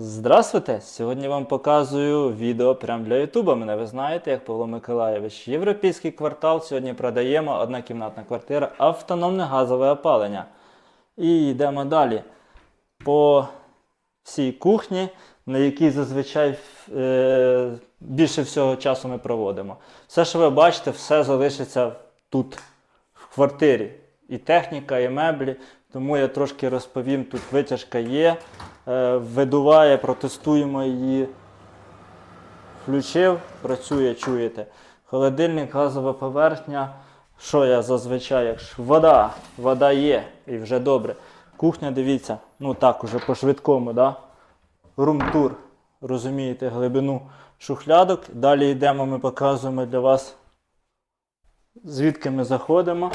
Здравствуйте! Сьогодні вам показую відео прямо для Ютуба. Мене ви знаєте, як Павло Миколаєвич. Європейський квартал. Сьогодні продаємо однокімнатна квартира, автономне газове опалення. І йдемо далі. По всій кухні, на якій зазвичай е, більше всього часу ми проводимо. Все, що ви бачите, все залишиться тут, в квартирі. І техніка, і меблі. Тому я трошки розповім, тут витяжка є, видуває, протестуємо її. Включив, працює, чуєте. Холодильник, газова поверхня. Що я зазвичай, якщо вода, вода є і вже добре. Кухня, дивіться, ну так, уже по швидкому, да? румтур, розумієте, глибину шухлядок. Далі йдемо, ми показуємо для вас, звідки ми заходимо.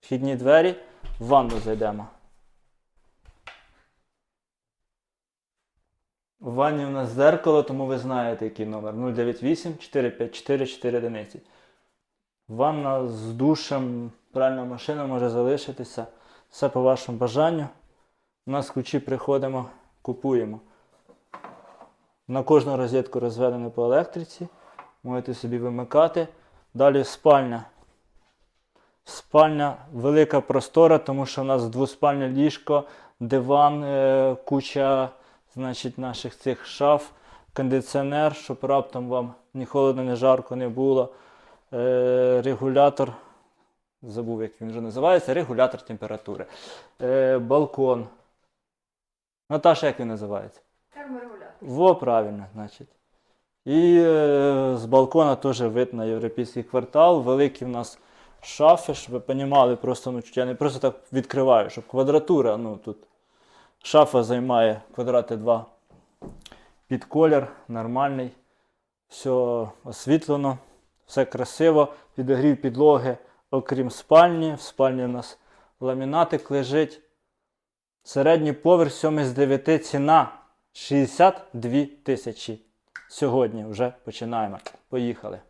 Вхідні двері, в ванну зайдемо. В ванні у нас зеркало, тому ви знаєте, який номер. 098 454 411. Ванна з душем, пральна машина може залишитися. Все по вашому бажанню. У нас ключі приходимо, купуємо. На кожну розетку розведено по електриці. Можете собі вимикати. Далі спальня. Спальня велика простора, тому що в нас двоспальне ліжко, диван, е, куча значить, наших цих шаф, кондиціонер, щоб раптом вам ні холодно, ні жарко не було. Е, регулятор. Забув, як він вже називається, регулятор температури. Е, балкон. Наташа, як він називається? Терморегулятор. Во, правильно, значить. І е, з балкона теж вид на європейський квартал. Великі в нас шафи, щоб ви розуміли, просто ну, я не просто так відкриваю, щоб квадратура, ну тут шафа займає квадрати 2 під колір, нормальний, все освітлено, все красиво, підогрів підлоги, окрім спальні. В спальні у нас ламінатик лежить. Середній поверх 7 з 9 ціна 62 тисячі. Сьогодні вже починаємо. Поїхали.